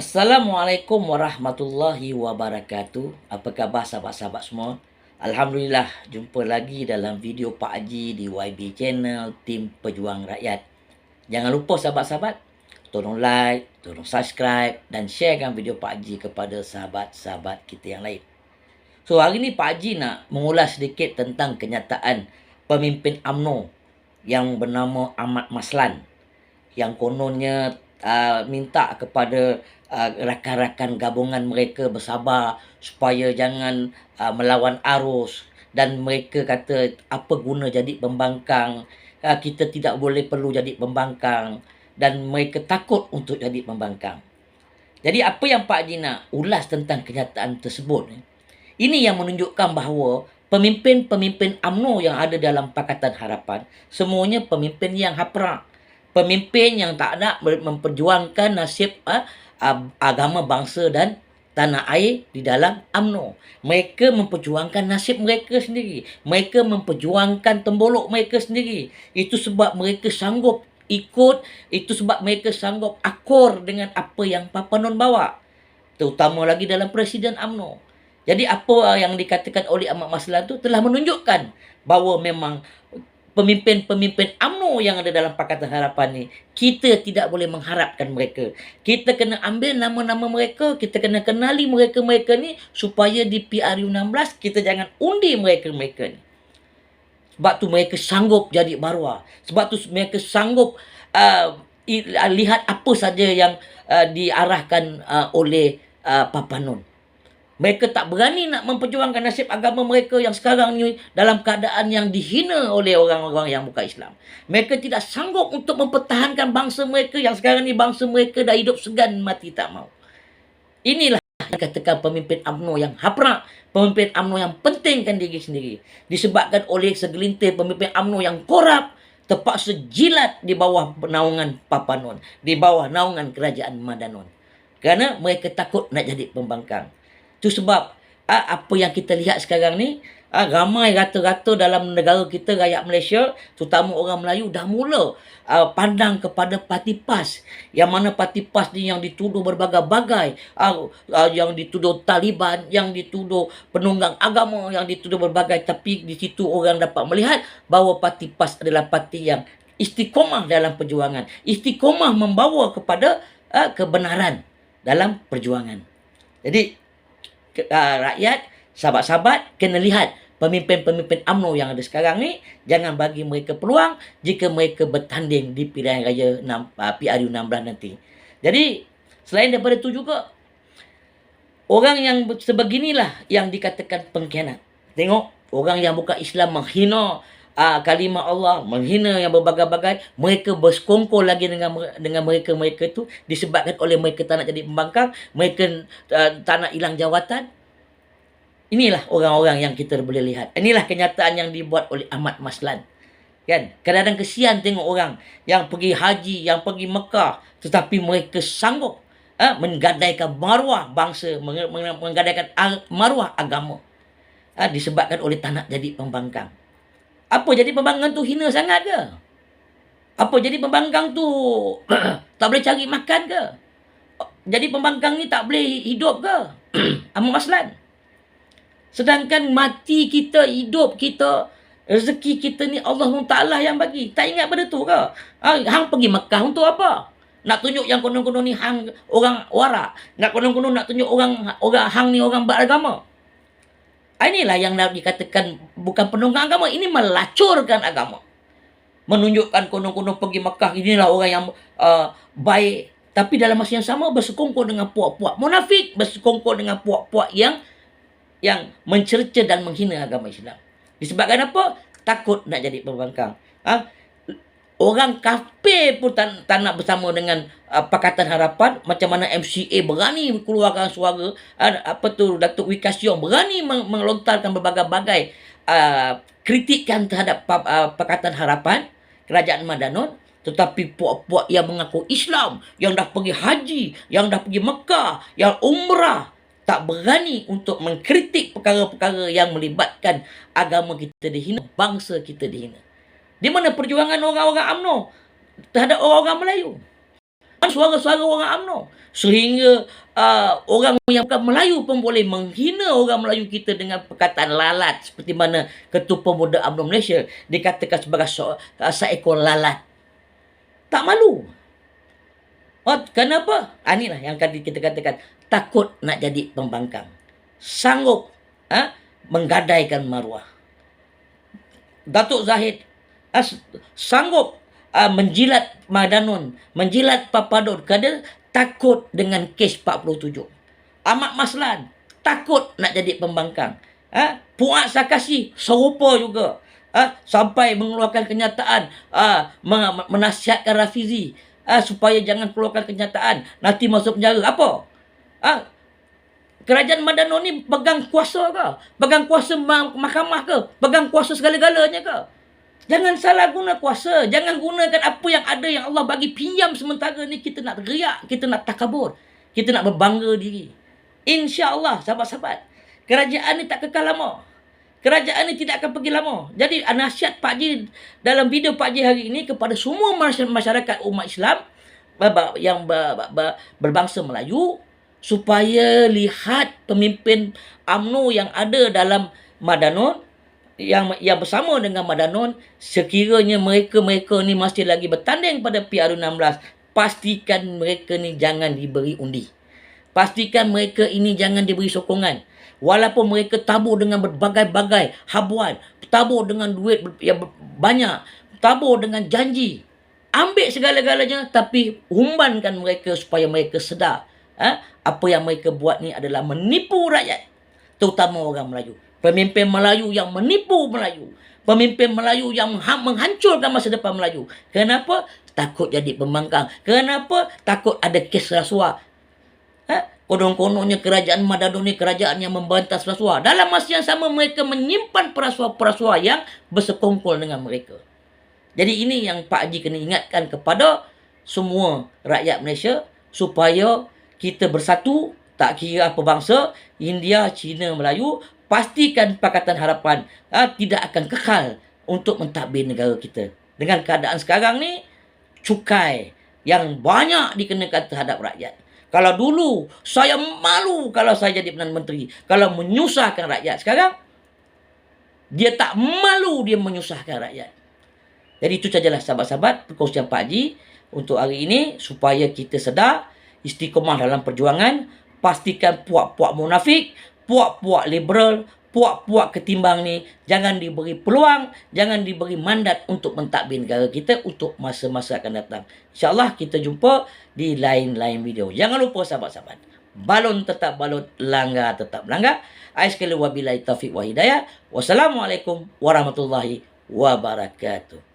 Assalamualaikum warahmatullahi wabarakatuh. Apa khabar sahabat-sahabat semua? Alhamdulillah jumpa lagi dalam video Pak Haji di YB Channel Tim Pejuang Rakyat. Jangan lupa sahabat-sahabat tolong like, tolong subscribe dan sharekan video Pak Haji kepada sahabat-sahabat kita yang lain. So hari ni Pak Haji nak mengulas sedikit tentang kenyataan pemimpin AMNO yang bernama Ahmad Maslan yang kononnya uh, minta kepada uh, rakan-rakan gabungan mereka bersabar supaya jangan uh, melawan arus. Dan mereka kata apa guna jadi pembangkang? Uh, kita tidak boleh perlu jadi pembangkang. Dan mereka takut untuk jadi pembangkang. Jadi apa yang Pak Haji nak ulas tentang kenyataan tersebut eh? ini yang menunjukkan bahawa pemimpin-pemimpin AMNO yang ada dalam Pakatan Harapan semuanya pemimpin yang haprak pemimpin yang tak nak memperjuangkan nasib uh, agama bangsa dan tanah air di dalam AMNO. Mereka memperjuangkan nasib mereka sendiri. Mereka memperjuangkan tembolok mereka sendiri. Itu sebab mereka sanggup ikut. Itu sebab mereka sanggup akur dengan apa yang Papa Non bawa. Terutama lagi dalam Presiden AMNO. Jadi apa yang dikatakan oleh Ahmad Maslan itu telah menunjukkan bahawa memang pemimpin-pemimpin AMNO yang ada dalam Pakatan Harapan ni kita tidak boleh mengharapkan mereka. Kita kena ambil nama-nama mereka kita kena kenali mereka-mereka ni supaya di PRU 16 kita jangan undi mereka-mereka ni. Sebab tu mereka sanggup jadi barwa sebab tu mereka sanggup uh, lihat apa saja yang uh, diarahkan uh, oleh uh, Papanon mereka tak berani nak memperjuangkan nasib agama mereka yang sekarang ni dalam keadaan yang dihina oleh orang-orang yang bukan Islam. Mereka tidak sanggup untuk mempertahankan bangsa mereka yang sekarang ni bangsa mereka dah hidup segan mati tak mau. Inilah katakan pemimpin UMNO yang haprak, pemimpin UMNO yang pentingkan diri sendiri. Disebabkan oleh segelintir pemimpin UMNO yang korup, terpaksa jilat di bawah naungan Papanon, di bawah naungan kerajaan Madanon. Kerana mereka takut nak jadi pembangkang. Itu sebab uh, apa yang kita lihat sekarang ni, uh, ramai rata-rata dalam negara kita, rakyat Malaysia, terutama orang Melayu, dah mula uh, pandang kepada parti PAS. Yang mana parti PAS ni yang dituduh berbagai-bagai. Uh, uh, yang dituduh Taliban, yang dituduh penunggang agama, yang dituduh berbagai. Tapi di situ orang dapat melihat bahawa parti PAS adalah parti yang istiqomah dalam perjuangan. Istiqomah membawa kepada uh, kebenaran dalam perjuangan. Jadi, uh, rakyat, sahabat-sahabat kena lihat pemimpin-pemimpin UMNO yang ada sekarang ni jangan bagi mereka peluang jika mereka bertanding di pilihan raya 6, uh, PRU 16 nanti. Jadi selain daripada itu juga orang yang sebeginilah yang dikatakan pengkhianat. Tengok orang yang bukan Islam menghina uh, kalimah Allah, menghina yang berbagai-bagai, mereka bersekongkol lagi dengan dengan mereka-mereka itu disebabkan oleh mereka tak nak jadi pembangkang, mereka uh, tak nak hilang jawatan. Inilah orang-orang yang kita boleh lihat. Inilah kenyataan yang dibuat oleh Ahmad Maslan. Kan? Kadang-kadang kesian tengok orang yang pergi haji, yang pergi Mekah, tetapi mereka sanggup uh, menggadaikan maruah bangsa, menggadaikan maruah agama. Uh, disebabkan oleh tak nak jadi pembangkang. Apa jadi pembangkang tu hina sangat ke? Apa jadi pembangkang tu tak boleh cari makan ke? Jadi pembangkang ni tak boleh hidup ke? Amu Maslan. Sedangkan mati kita, hidup kita, rezeki kita ni Allah Taala yang bagi. Tak ingat pada tu ke? Ha, hang pergi Mekah untuk apa? Nak tunjuk yang konon-konon ni hang orang warak. Nak konon-konon nak tunjuk orang orang hang ni orang beragama. Ah, inilah yang dikatakan bukan penunggang agama. Ini melacurkan agama. Menunjukkan konon-konon pergi Mekah. Inilah orang yang uh, baik. Tapi dalam masa yang sama bersekongkol dengan puak-puak. Munafik bersekongkol dengan puak-puak yang yang mencerca dan menghina agama Islam. Disebabkan apa? Takut nak jadi pembangkang. Ha? Orang kafir pun tak, tak nak bersama dengan uh, Pakatan Harapan. Macam mana MCA berani keluarkan suara. Uh, apa tu, Datuk Wikasyong berani meng- melontarkan berbagai-bagai uh, kritikan terhadap uh, Pakatan Harapan. Kerajaan Madanon. Tetapi puak-puak yang mengaku Islam. Yang dah pergi haji. Yang dah pergi Mekah. Yang umrah. Tak berani untuk mengkritik perkara-perkara yang melibatkan agama kita dihina. Bangsa kita dihina. Di mana perjuangan orang-orang UMNO terhadap orang-orang Melayu? suara-suara orang UMNO. Sehingga uh, orang yang bukan Melayu pun boleh menghina orang Melayu kita dengan perkataan lalat. Seperti mana Ketua Pemuda UMNO Malaysia dikatakan sebagai so, uh, seekor lalat. Tak malu. Oh, kenapa? Ah, inilah yang kita katakan. Takut nak jadi pembangkang. Sanggup uh, menggadaikan maruah. Datuk Zahid uh, sanggup uh, menjilat Madanon, menjilat Papadon kerana takut dengan kes 47. Ahmad Maslan takut nak jadi pembangkang. Ha? Puak Sakasi serupa juga. Ha? Sampai mengeluarkan kenyataan ha? menasihatkan Rafizi ha? supaya jangan keluarkan kenyataan nanti masuk penjara. Apa? Ha? Kerajaan Madanon ni pegang kuasa ke? Pegang kuasa mahkamah ke? Pegang kuasa segala-galanya ke? Jangan salah guna kuasa. Jangan gunakan apa yang ada yang Allah bagi pinjam sementara ni kita nak geriak. Kita nak takabur. Kita nak berbangga diri. InsyaAllah sahabat-sahabat. Kerajaan ni tak kekal lama. Kerajaan ni tidak akan pergi lama. Jadi nasihat Pak Haji dalam video Pak Haji hari ini kepada semua masyarakat umat Islam yang berbangsa Melayu supaya lihat pemimpin UMNO yang ada dalam Madanon yang yang bersama dengan Madanon sekiranya mereka-mereka ni masih lagi bertanding pada PRU16 pastikan mereka ni jangan diberi undi. Pastikan mereka ini jangan diberi sokongan. Walaupun mereka tabur dengan berbagai-bagai habuan tabur dengan duit yang banyak tabur dengan janji ambil segala-galanya tapi umbankan mereka supaya mereka sedar ha? apa yang mereka buat ni adalah menipu rakyat terutama orang Melayu Pemimpin Melayu yang menipu Melayu. Pemimpin Melayu yang menghancurkan masa depan Melayu. Kenapa? Takut jadi pembangkang. Kenapa? Takut ada kes rasuah. Ha? Konon-kononnya kerajaan Madadun ni kerajaan yang membantas rasuah. Dalam masa yang sama mereka menyimpan perasuah-perasuah yang bersekongkol dengan mereka. Jadi ini yang Pak Haji kena ingatkan kepada semua rakyat Malaysia supaya kita bersatu tak kira apa bangsa, India, China, Melayu, pastikan Pakatan Harapan ha, tidak akan kekal untuk mentadbir negara kita. Dengan keadaan sekarang ni, cukai yang banyak dikenakan terhadap rakyat. Kalau dulu saya malu kalau saya jadi Perdana Menteri. Kalau menyusahkan rakyat. Sekarang, dia tak malu dia menyusahkan rakyat. Jadi itu sajalah sahabat-sahabat perkongsian Pak Haji untuk hari ini supaya kita sedar istiqomah dalam perjuangan pastikan puak-puak munafik puak-puak liberal, puak-puak ketimbang ni jangan diberi peluang, jangan diberi mandat untuk mentadbir negara kita untuk masa-masa akan datang. InsyaAllah kita jumpa di lain-lain video. Jangan lupa sahabat-sahabat. Balon tetap balon, langgar tetap langgar. Ais sekali wabillahi taufiq wa hidayah. Wassalamualaikum warahmatullahi wabarakatuh.